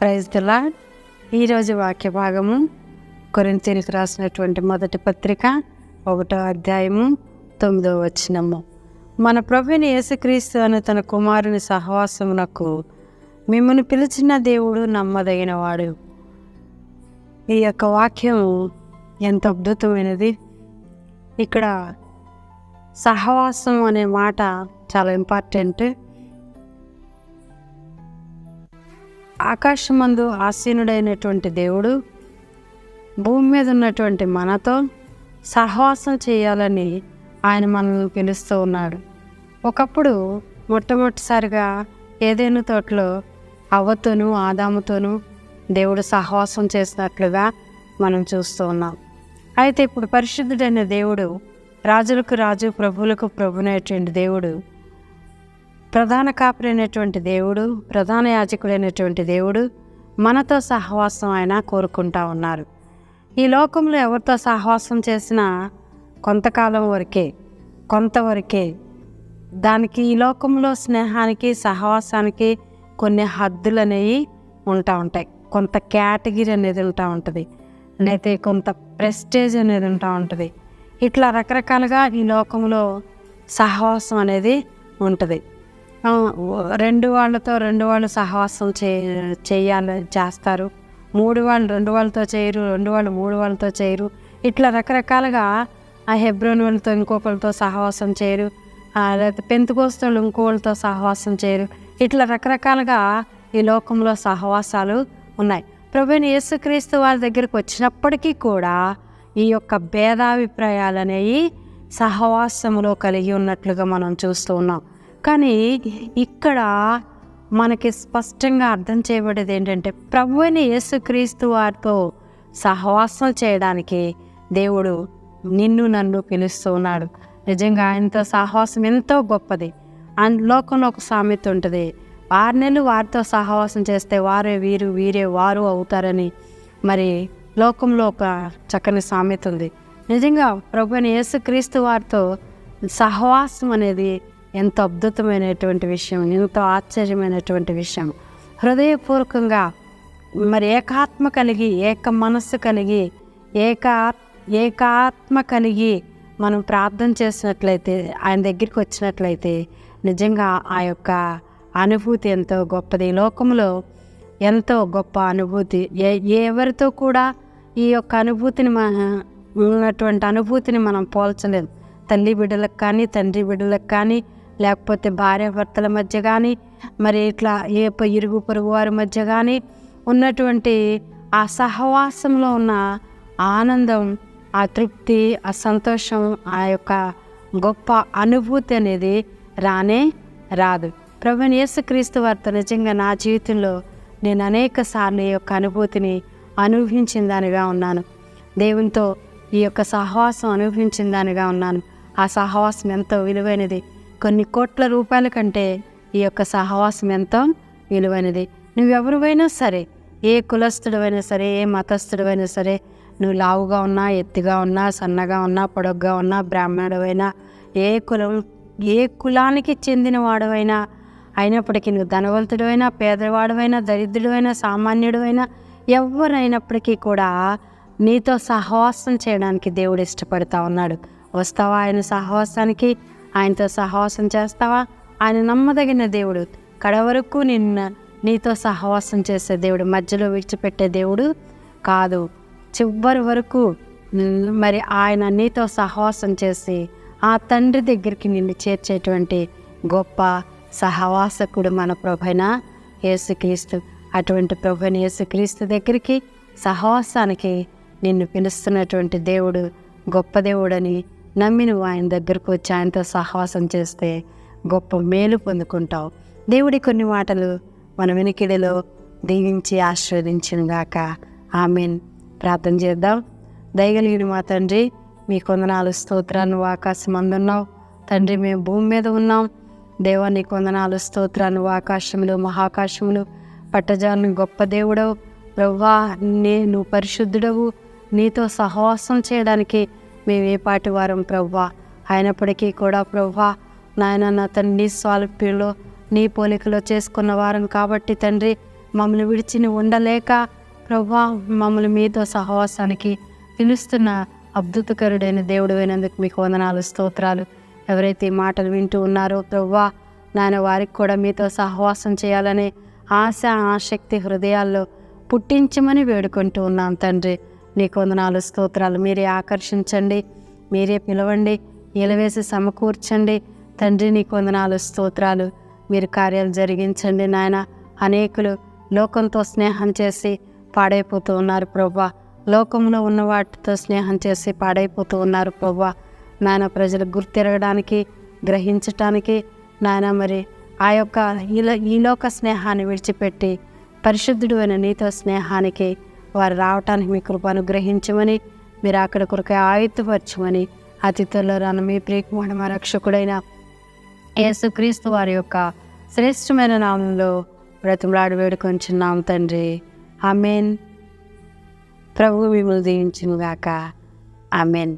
Praise ఈరోజు వాక్య భాగము కొరింతీనికి రాసినటువంటి మొదటి పత్రిక ఒకటో అధ్యాయము తొమ్మిదో వచ్చినము మన ప్రభుని యేసుక్రీస్తు అనే తన కుమారుని సహవాసమునకు మిమ్మల్ని పిలిచిన దేవుడు నమ్మదగినవాడు. ఈ యొక్క వాక్యం ఎంత అద్భుతమైనది. ఇక్కడ సహవాసం అనే మాట చాలా ఇంపార్టెంట్. ఆకాశమందు ఆసీనుడైనటువంటి దేవుడు భూమి మీద ఉన్నటువంటి మనతో సహవాసం చేయాలని ఆయన మనల్ని పిలుస్తూ ఉన్నాడు. ఒకప్పుడు మొట్టమొదటిసారిగా ఏదైనా తోటలో అవ్వతోనూ ఆదాముతోనూ దేవుడు సహవాసం చేసినట్లుగా మనం చూస్తూ ఉన్నాం. అయితే ఇప్పుడు పరిశుద్ధుడైన దేవుడు రాజులకు రాజు ప్రభువులకు ప్రభునైనటువంటి దేవుడు ప్రధాన కాపురైనటువంటి దేవుడు ప్రధాన యాజకుడైనటువంటి దేవుడు మనతో సహవాసం ఆయన కోరుకుంటా ఉన్నారు. ఈ లోకంలో ఎవరితో సహవాసం చేసినా కొంతకాలం వరకే కొంతవరకే దానికి ఈ లోకంలో స్నేహానికి సహవాసానికి కొన్ని హద్దులు అనేవి ఉంటా ఉంటాయి. కొంత కేటగిరీ అనేది ఉంటా ఉంటుంది. లేకపోతే కొంత ప్రెస్టేజ్ అనేది ఉంటా ఉంటుంది. ఇట్లా రకరకాలుగా ఈ లోకంలో సహవాసం అనేది ఉంటుంది. రెండు వాళ్ళతో రెండు వాళ్ళు సహవాసం చే చేయాలి చేస్తారు. మూడు వాళ్ళు రెండు వాళ్ళతో చేయరు రెండు వాళ్ళు మూడు వాళ్ళతో చేయరు. ఇట్లా రకరకాలుగా ఆ హెబ్రోన్ వాళ్ళతో ఇంకొకరితో సహవాసం చేయరు. లేకపోతే పెంతుకోస్తలు ఇంకోళ్ళతో సహవాసం చేయరు. ఇట్లా రకరకాలుగా ఈ లోకంలో సహవాసాలు ఉన్నాయి. ప్రభుని యేసుక్రీస్తు వారి దగ్గరికి వచ్చినప్పటికీ కూడా ఈ యొక్క భేదాభిప్రాయాలు అనేవి సహవాసములో కలిగి ఉన్నట్లుగా మనం చూస్తూ ఉన్నాం. కానీ ఇక్కడ మనకి స్పష్టంగా అర్థం చేయబడేది ఏంటంటే ప్రభు అయిన యేసుక్రీస్తు వారితో సహవాసం చేయడానికి దేవుడు నిన్ను నన్ను పిలుస్తూ ఉన్నాడు. నిజంగా ఆయనతో సహవాసం ఎంతో గొప్పది. అండ్ లోకంలో ఒక సామెత ఉంటుంది ఆరు నెలలు వారితో సహవాసం చేస్తే వారే వీరు వీరే వారు అవుతారని. మరి లోకంలో ఒక చక్కని సామెత ఉంది. నిజంగా ప్రభు అయిన యేసుక్రీస్తు వారితో సహవాసం అనేది ఎంతో అద్భుతమైనటువంటి విషయం ఎంతో ఆశ్చర్యమైనటువంటి విషయం. హృదయపూర్వకంగా మరి ఏకాత్మ కలిగి ఏక మనస్సు కలిగి ఏకా ఏకాత్మ కలిగి మనం ప్రార్థన చేసినట్లయితే ఆయన దగ్గరికి వచ్చినట్లయితే నిజంగా ఆ యొక్క అనుభూతి ఎంతో గొప్పది. ఈ లోకంలో ఎంతో గొప్ప అనుభూతి. ఏ ఎవరితో కూడా ఈ యొక్క అనుభూతిని మన ఉన్నటువంటి అనుభూతిని మనం పోల్చలేం. తల్లి బిడ్డలకు కానీ తండ్రి బిడ్డలకు కానీ లేకపోతే భార్యాభర్తల మధ్య కానీ మరి ఇట్లా ఏ ఇరుగు పొరుగు వారి మధ్య కానీ ఉన్నటువంటి ఆ సహవాసంలో ఉన్న ఆనందం ఆ తృప్తి ఆ సంతోషం ఆ యొక్క గొప్ప అనుభూతి అనేది రానే రాదు. ప్రభుని యేసుక్రీస్తు వారితో నిజంగా నా జీవితంలో నేను అనేక సార్లు ఈ యొక్క అనుభూతిని అనుభవించిన దానిగా ఉన్నాను. దేవునితో ఈ యొక్క సహవాసం అనుభవించిన దానిగా ఉన్నాను. ఆ సహవాసం ఎంతో విలువైనది. కొన్ని కోట్ల రూపాయల కంటే ఈ యొక్క సహవాసం ఎంతో విలువైనది. నువ్వెవరివైనా సరే ఏ కులస్థుడైనా సరే ఏ మతస్థుడైనా సరే నువ్వు లావుగా ఉన్నా ఎత్తుగా ఉన్నా సన్నగా ఉన్నా పొడగ్గా ఉన్నా బ్రాహ్మణుడవైనా ఏ కులం ఏ కులానికి చెందిన వాడవైనా అయినప్పటికీ నువ్వు ధనవంతుడైనా పేదవాడవైనా దరిద్రుడైనా సామాన్యుడైనా ఎవరైనప్పటికీ కూడా నీతో సహవాసం చేయడానికి దేవుడు ఇష్టపడతా ఉన్నాడు. వస్తావా ఆయన సహవాసానికి? ఆయనతో సహవాసం చేస్తావా? ఆయన నమ్మదగిన దేవుడు. కడవరకు నిన్న నీతో సహవాసం చేసే దేవుడు మధ్యలో విడిచిపెట్టే దేవుడు కాదు. చివరి వరకు మరి ఆయన నీతో సహవాసం చేసి ఆ తండ్రి దగ్గరికి నిన్ను చేర్చేటువంటి గొప్ప సహవాసకుడు మన ప్రభైన యేసుక్రీస్తు. అటువంటి ప్రభుని యేసుక్రీస్తు దగ్గరికి సహవాసానికి నిన్ను పిలుస్తున్నటువంటి దేవుడు గొప్ప దేవుడని నమ్మి నువ్వు ఆయన దగ్గరకు వచ్చి ఆయనతో సహవాసం చేస్తే గొప్ప మేలు పొందుకుంటావు. దేవుడి కొన్ని మాటలు మన వెనుకిడిలో దీవించి ఆశీర్వదించినగాక. ఆమెన్. ప్రార్థన చేద్దాం. దయగలిగిన మా తండ్రి మీ కొందనాలు స్తోత్రాన్ని నువ్వు ఆకాశం అందున్నావు. తండ్రి మేము భూమి మీద ఉన్నాం. దేవా నీ కొందనాలు స్తోత్రాన్ని ఆకాశములు మహాకాశములు పట్టజాలను గొప్ప దేవుడవు. ప్రవ్వా నే నువ్వు పరిశుద్ధుడవు. నీతో సహవాసం చేయడానికి మేము ఏ పాటి వారం ప్రవ్వా. అయినప్పటికీ కూడా ప్రవ్వా నాయన నా తండ్రి స్వాల్ప్యంలో నీ పోలికలో చేసుకున్న వారం కాబట్టి తండ్రి మమ్మల్ని విడిచిని ఉండలేక ప్రభా మమ్మల్ని మీతో సహవాసానికి పిలుస్తున్న అద్భుతకరుడైన దేవుడు అయినందుకు మీకు వందనాలు స్తోత్రాలు. ఎవరైతే మాటలు వింటూ ఉన్నారో ప్రభా నాయన వారికి కూడా మీతో సహవాసం చేయాలనే ఆశ ఆసక్తి హృదయాల్లో పుట్టించమని వేడుకుంటూ ఉన్నాం తండ్రి. నీకు వందనాలు స్తోత్రాలు. మీరే ఆకర్షించండి మీరే పిలవండి ఇలవేసి సమకూర్చండి. తండ్రి నీకు వందనాలు స్తోత్రాలు. మీరు కార్యాలు జరిగించండి నాయన. అనేకులు లోకంతో స్నేహం చేసి పాడైపోతూ ఉన్నారు ప్రభా లోకంలో ఉన్న వాటితో స్నేహం చేసి పాడైపోతూ ఉన్నారు ప్రభా నాయన ప్రజలు గుర్తిరగడానికి గ్రహించటానికి నాయన మరి ఆ యొక్క ఈలో ఈలోక స్నేహాన్ని విడిచిపెట్టి పరిశుద్ధుడు అయిన నీతో స్నేహానికి వారు రావటానికి మీ కృప అనుగ్రహించమని మీరు అక్కడ కొరకే ఆయుధపరచమని అతిథుల్లో రాను మీ ప్రియకుమారి మా రక్షకుడైన యేసుక్రీస్తు వారి యొక్క శ్రేష్టమైన నామంలో బ్రతిమలాడు వేడుకొంచున్నాం తండ్రి. ఆమెన్. ప్రభు మిమ్మల్ని దీవించును అమెన్ ఆమెన్.